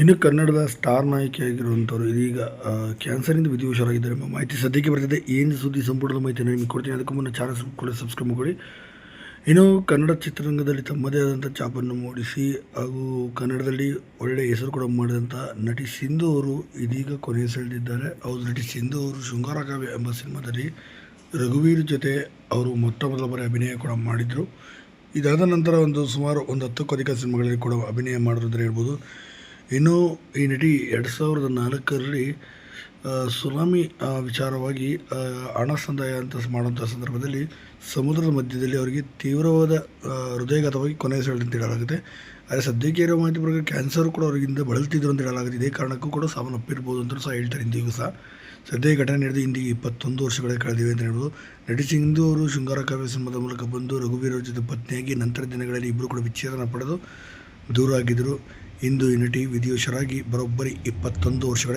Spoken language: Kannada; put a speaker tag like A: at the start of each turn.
A: ಇನ್ನು ಕನ್ನಡದ ಸ್ಟಾರ್ ನಾಯಕಿಯಾಗಿರುವಂಥವ್ರು ಇದೀಗ ಕ್ಯಾನ್ಸರಿಂದ ವಿಧಿವಶರಾಗಿದ್ದಾರೆ ಎಂಬ ಮಾಹಿತಿ ಸದ್ಯಕ್ಕೆ ಬರ್ತಿದೆ. ಏನು ಸುದ್ದಿ ಸಂಪುಟದ ಮಾಹಿತಿಯನ್ನು ನಿಮಗೆ ಕೊಡ್ತೀನಿ. ಅದಕ್ಕೂ ಮುನ್ನ ಚಾನಲ್ ಕೂಡ ಸಬ್ಸ್ಕ್ರೈಬ್ ಮಾಡಿ ಇನ್ನು ಕನ್ನಡ ಚಿತ್ರರಂಗದಲ್ಲಿ ತಮ್ಮದೇ ಆದಂಥ ಛಾಪನ್ನು ಮೂಡಿಸಿ, ಹಾಗೂ ಕನ್ನಡದಲ್ಲಿ ಒಳ್ಳೆಯ ಹೆಸರು ಕೂಡ ಮಾಡಿದಂಥ ನಟಿ ಸಿಂಧು ಅವರು ಇದೀಗ ಕೊನೆಯ ಸೆಳೆದಿದ್ದಾರೆ. ಹೌದು, ನಟಿ ಸಿಂಧು ಅವರು ಶೃಂಗಾರ ಕಾವ್ಯ ಎಂಬ ಸಿನಿಮಾದಲ್ಲಿ ರಘುವೀರ್ ಜೊತೆ ಅವರು ಮೊಟ್ಟ ಮೊದಲ ಬಾರಿ ಅಭಿನಯ ಕೂಡ ಮಾಡಿದರು. ಇದಾದ ನಂತರ ಒಂದು ಸುಮಾರು ಒಂದು ಹತ್ತಕ್ಕೂ ಅಧಿಕ ಸಿನಿಮಾಗಳಲ್ಲಿ ಕೂಡ ಅಭಿನಯ ಮಾಡಿರೋದ್ರೆ ಹೇಳ್ಬೋದು. ಇನ್ನು ಈ ನಟಿ ಎರಡು ಸಾವಿರದ ನಾಲ್ಕರಲ್ಲಿ ಸುನಾಮಿ ವಿಚಾರವಾಗಿ ಹಣ ಸಂದಾಯ ಅಂತ ಮಾಡುವಂಥ ಸಂದರ್ಭದಲ್ಲಿ ಸಮುದ್ರದ ಮಧ್ಯದಲ್ಲಿ ಅವರಿಗೆ ತೀವ್ರವಾದ ಹೃದಯಘಾತವಾಗಿ ಅಂತ ಹೇಳಲಾಗುತ್ತೆ. ಆದರೆ ಸದ್ಯಕ್ಕೆ ಇರೋ ಮಾಹಿತಿ ಪ್ರಕಾರ ಕ್ಯಾನ್ಸರ್ ಕೂಡ ಅವರಿಗಿಂದ ಬಳಲ್ತಿದ್ರು ಅಂತ ಹೇಳಲಾಗುತ್ತೆ. ಇದೇ ಕಾರಣಕ್ಕೂ ಕೂಡ ಸಾವನ್ನಪ್ಪಿರ್ಬೋದು ಅಂತ ಸಹ ಹೇಳ್ತಾರೆ ಇಂದಿಗೂ ಸಹ. ಸದ್ಯ ಘಟನೆ ನಡೆದು ಇಂದಿಗೆ ಇಪ್ಪತ್ತೊಂದು ವರ್ಷಗಳೇ ಕಳೆದಿವೆ ಅಂತ ಹೇಳ್ಬೋದು. ನಟಿ ಸಿಂಧು ಅವರು ಶೃಂಗಾರ ಕಾವ್ಯ ಸಿನಿಮಾದ ಮೂಲಕ ಬಂದು ರಘುವೀರ್ ಜೊತೆ ಪತ್ನಿಯಾಗಿ ನಂತರ ದಿನಗಳಲ್ಲಿ ಇಬ್ಬರು ಕೂಡ ವಿಚ್ಛೇದನ ಪಡೆದು ದೂರ ಆಗಿದ್ದರು. ಇಂದು ಯುನಿಟಿ ನಟಿ ವಿಧಿವಶರಾಗಿ ಬರೋಬ್ಬರಿ ಇಪ್ಪತ್ತೊಂದು ವರ್ಷಗಳ